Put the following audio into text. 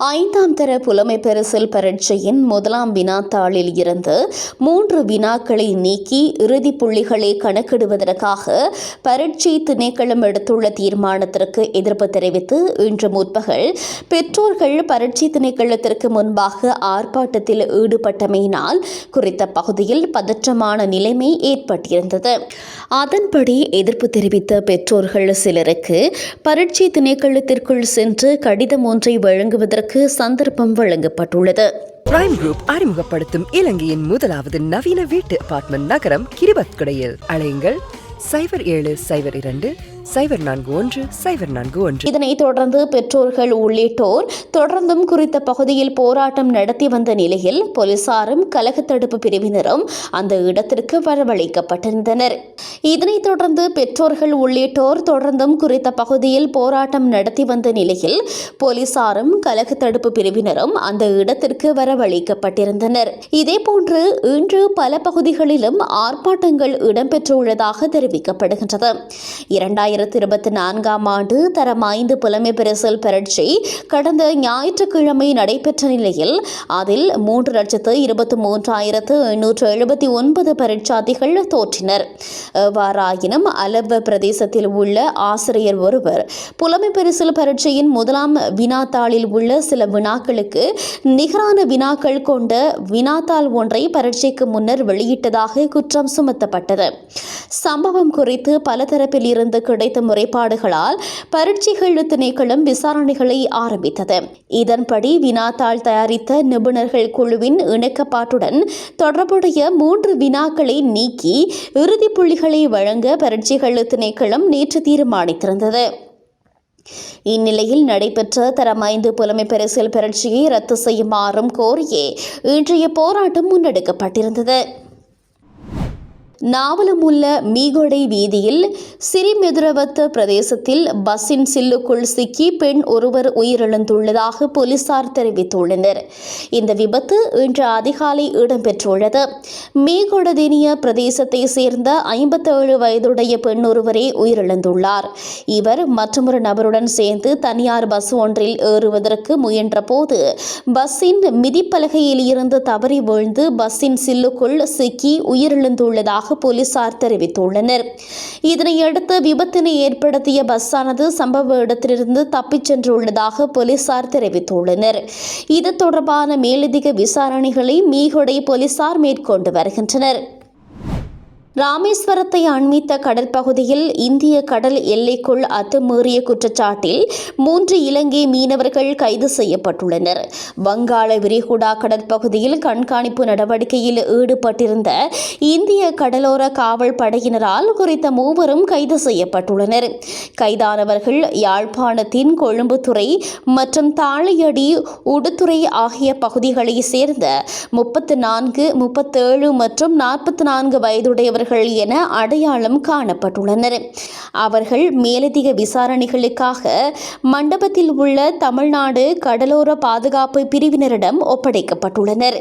ஐந்தாம் தர புலமை பரிசில் பரீட்சையின் முதலாம் வினாத்தாளில் இருந்து மூன்று வினாக்களை நீக்கி இறுதி புள்ளிகளை கணக்கிடுவதற்காக பரீட்சை திணைக்களம் எடுத்துள்ள தீர்மானத்திற்கு எதிர்ப்பு தெரிவித்து இன்று முற்பகல் பெற்றோர்கள் பரீட்சை திணைக்களத்திற்கு முன்பாக ஆர்ப்பாட்டத்தில் ஈடுபட்டமையினால் குறித்த பகுதியில் பதற்றமான நிலைமை ஏற்பட்டிருந்தது. அதன்படி எதிர்ப்பு தெரிவித்த பெற்றோர்கள் சிலருக்கு பரீட்சை திணைக்களத்திற்குள் சென்று கடிதம் ஒன்றை வழங்குவதற்கு சந்தர்ப்பம் வழங்கப்பட்டுள்ளது. பிரைம் குரூப் அறிமுகப்படுத்தும் இலங்கையின் முதலாவது நவீன வீட்டு அபார்ட்மெண்ட் நகரம் கிரிபத்குடையில். அழையுங்கள் சைபர் ஏழு சைபர் இரண்டு சைபர் நான்கு ஒன்று சைபர் நான்கு ஒன்று. இதனைத் தொடர்ந்து பெற்றோர்கள் உள்ளிட்டோர் தொடர்ந்தும் குறித்த பகுதியில் போராட்டம் நடத்தி வந்த நிலையில் போலீசாரும் கலக தடுப்பு பிரிவினரும் அந்த இடத்திற்கு வரவழைக்கப்பட்டிருந்தனர். இதனைத் தொடர்ந்து பெற்றோர்கள் உள்ளிட்டோர் தொடர்ந்தும் குறித்த பகுதியில் போராட்டம் நடத்தி வந்த நிலையில் போலீசாரும் கலக தடுப்பு பிரிவினரும் அந்த இடத்திற்கு வரவழைக்கப்பட்டிருந்தனர். இதேபோன்று இன்று பல பகுதிகளிலும் ஆர்ப்பாட்டங்கள் இடம்பெற்றுள்ளதாக தெரிவிக்கப்படுகின்றது. இரண்டாயிரம் இரண்டாயிரத்தி இருபத்தி நான்காம் ஆண்டு தரம் ஐந்து புலமை பரிசல் பரீட்சை கடந்த ஞாயிற்றுக்கிழமை நடைபெற்ற நிலையில் அதில் மூன்று லட்சத்து இருபத்தி மூன்றாயிரத்து எண்ணூற்று எழுபத்தி ஒன்பது பரீட்சார்த்திகள் தோற்றினர். எவ்வாறாயினும் அலவ பிரதேசத்தில் உள்ள ஆசிரியர் ஒருவர் புலமை பரீட்சையின் முதலாம் வினாத்தாளில் உள்ள சில வினாக்களுக்கு நிகரான வினாக்கள் கொண்ட வினாத்தாள் ஒன்றை பரீட்சைக்கு முன்னர் வெளியிட்டதாக குற்றம் சுமத்தப்பட்டது. சம்பவம் குறித்து பல தரப்பில் இருந்து கிடைத்த முறைப்பாடுகளால் பரீட்சைகள் திணைக்களம் விசாரணைகளை ஆரம்பித்தது. இதன்படி வினாத்தாள் தயாரித்த நிபுணர்கள் குழுவின் இணக்கப்பாட்டுடன் தொடர்புடைய மூன்று வினாக்களை நீக்கி இறுதி புள்ளிகளை வழங்க பரீட்சைகள் திணைக்களம் நேற்று தீர்மானித்திருந்தது. இந்நிலையில் நடைபெற்ற தரம் ஐந்து புலமை பரிசில் பரீட்சையை ரத்து செய்யுமாறும் கோரியே இன்றைய போராட்டம் முன்னெடுக்கப்பட்டிருந்தது. நாவலமுள்ள மீகொடை வீதியில் சிறிமெதுரவத்த பிரதேசத்தில் பஸ்ஸின் சில்லுக்குள் சிக்கி பெண் ஒருவர் உயிரிழந்துள்ளதாக போலீசார் தெரிவித்துள்ளனர். இந்த விபத்து இன்று அதிகாலை இடம்பெற்றுள்ளது. மீகொடதினிய பிரதேசத்தை சேர்ந்த ஐம்பத்தேழு வயதுடைய பெண் ஒருவரே உயிரிழந்துள்ளார். இவர் மற்றொரு நபருடன் சேர்ந்து தனியார் பஸ் ஒன்றில் ஏறுவதற்கு முயன்றபோது பஸ்ஸின் மிதிப்பலகையில் இருந்து தவறி வீழ்ந்து பஸ்ஸின் சில்லுக்குள் சிக்கி உயிரிழந்துள்ளதாக போலீசார் தெரிவித்துள்ளனர். இதனையடுத்து விபத்தினை ஏற்படுத்திய பஸ்ஸானது சம்பவ இடத்திலிருந்து தப்பிச் சென்றுள்ளதாக போலீசார் தெரிவித்துள்ளனர். இது தொடர்பான மேலதிக விசாரணைகளை மீகொடை போலீசார் மேற்கொண்டு வருகின்றனர். ராமேஸ்வரத்தை அண்மித்த கடற்பகுதியில் இந்திய கடல் எல்லைக்குள் அத்துமீறிய குற்றச்சாட்டில் மூன்று இலங்கை மீனவர்கள் கைது செய்யப்பட்டுள்ளனர். வங்காள விரிகுடா கடற்பகுதியில் கண்காணிப்பு நடவடிக்கையில் ஈடுபட்டிருந்த இந்திய கடலோர காவல் படையினரால் குறித்த மூவரும் கைது செய்யப்பட்டுள்ளனர். கைதானவர்கள் யாழ்ப்பாணத்தின் கொழும்புத்துறை மற்றும் தாழையடி உடுத்துறை ஆகிய பகுதிகளைச் சேர்ந்த முப்பத்து நான்கு முப்பத்தேழு மற்றும் நாற்பத்தி நான்கு வயதுடையவர்கள் அவர்கள் என அடையாளம் காணப்பட்டுள்ளனர். அவர்கள் மேலதிக விசாரணைகளுக்காக மண்டபத்தில் உள்ள தமிழ்நாடு கடலோர பாதுகாப்பு பிரிவினரிடம் ஒப்படைக்கப்பட்டுள்ளனர்.